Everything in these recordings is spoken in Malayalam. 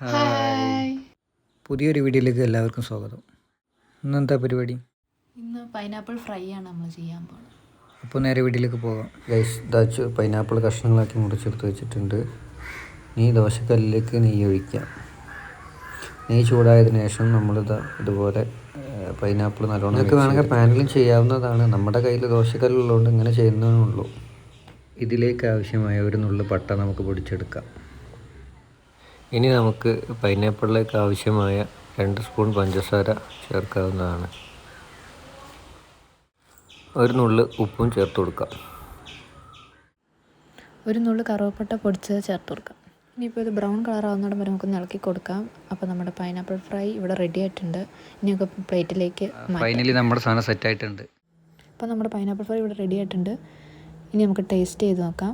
ഹായ്. പുതിയൊരു വീഡിയോയിലേക്ക് എല്ലാവർക്കും സ്വാഗതം. ഇന്നെന്താ പരിപാടി? ഇന്ന് പൈനാപ്പിൾ ഫ്രൈ ആണ് നമ്മൾ ചെയ്യാൻ പോകുന്നത് അപ്പോൾ നേരെ വീട്ടിലേക്ക് പോകാം. ഗൈസ് ദാച്ച് പൈനാപ്പിൾ കഷ്ണങ്ങളാക്കി മുറിച്ചെടുത്ത് വെച്ചിട്ടുണ്ട്. നീ ദോശക്കല്ലിലേക്ക് നെയ്യ് ഒഴിക്കാം. നെയ്യ് ചൂടായതിനു ശേഷം നമ്മളിത് ഇതുപോലെ പൈനാപ്പിൾ നല്ലോണം നിങ്ങൾക്ക് വേണമെങ്കിൽ പാനലും ചെയ്യാവുന്നതാണ്. നമ്മുടെ കയ്യിൽ ദോശക്കല്ലുള്ളതുകൊണ്ട് ഇങ്ങനെ ചെയ്യുന്നതേ ഇതിലേക്ക് ആവശ്യമായ ഒരു നുള്ളു പട്ട നമുക്ക് പൊടിച്ചെടുക്കാം. ഇനി നമുക്ക് പൈനാപ്പിളിലേക്ക് ആവശ്യമായ രണ്ട് സ്പൂൺ പഞ്ചസാര ചേർക്കാവുന്നതാണ്. ഒരു നുള്ളു ഉപ്പും ചേർത്ത് കൊടുക്കാം. ഒരു നുള്ളു കറുവപ്പട്ട പൊടിച്ചത് ചേർത്ത് കൊടുക്കാം. ഇനിയിപ്പോൾ ഇത് ബ്രൗൺ കളർ ആവുന്നിടം വരെ നമുക്ക് ഇളക്കി കൊടുക്കാം. അപ്പോൾ നമ്മുടെ പൈനാപ്പിൾ ഫ്രൈ ഇവിടെ റെഡി ആയിട്ടുണ്ട്. ഇനി നമുക്ക് പ്ലേറ്റിലേക്ക് ഫൈനലി നമ്മുടെ സാധനം സെറ്റ് ആയിട്ടുണ്ട് അപ്പോൾ നമ്മുടെ പൈനാപ്പിൾ ഫ്രൈ ഇവിടെ റെഡി ആയിട്ടുണ്ട്. ഇനി നമുക്ക് ടേസ്റ്റ് ചെയ്ത് നോക്കാം.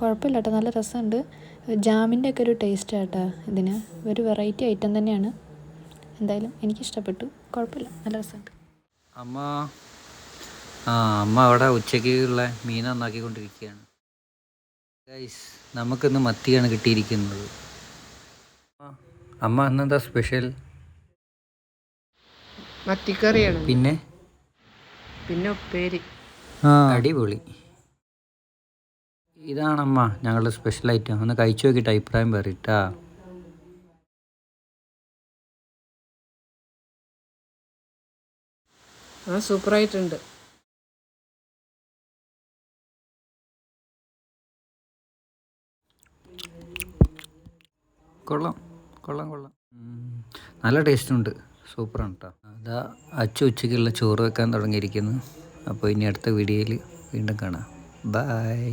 കുഴപ്പമില്ല കേട്ടോ നല്ല രസമുണ്ട്. ജാമിന്റെ ഒക്കെ ഒരു ടേസ്റ്റ് കേട്ടോ ഇതിന്. ഒരു വെറൈറ്റി ഐറ്റം തന്നെയാണ്. എന്തായാലും എനിക്കിഷ്ടപ്പെട്ടു. കുഴപ്പമില്ല നല്ല രസമുണ്ട്. അമ്മ ആ അമ്മ അവിടെ ഉച്ചയ്ക്ക് ഉള്ള മീൻ നന്നാക്കിക്കൊണ്ടിരിക്കുകയാണ്. ഗൈസ് നമുക്കിന്ന് മത്തിയാണ് കിട്ടിയിരിക്കുന്നത്. അമ്മ ഇന്നെന്താ സ്പെഷ്യൽ മത്തിക്കറിയാണ്. പിന്നെ? പിന്നെ ഉപ്പേരി. ആ അടിപൊളി. ഇതാണമ്മ ഞങ്ങളുടെ സ്പെഷ്യൽ ഐറ്റം ഒന്ന് കഴിച്ചു നോക്കിയിട്ട് അഭിപ്രായം പറയട്ടാ ആ സൂപ്പറായിട്ടുണ്ട്. കൊള്ളാം കൊള്ളാം കൊള്ളാം. നല്ല ടേസ്റ്റ് ഉണ്ട്. സൂപ്പറാണ് കേട്ടോ അതാ അച്ചു ഉച്ചയ്ക്കുള്ള ചോറ് വെക്കാൻ തുടങ്ങിയിരിക്കുന്നു. അപ്പോൾ ഇനി അടുത്ത വീഡിയോയിൽ വീണ്ടും കാണാം. ബായ്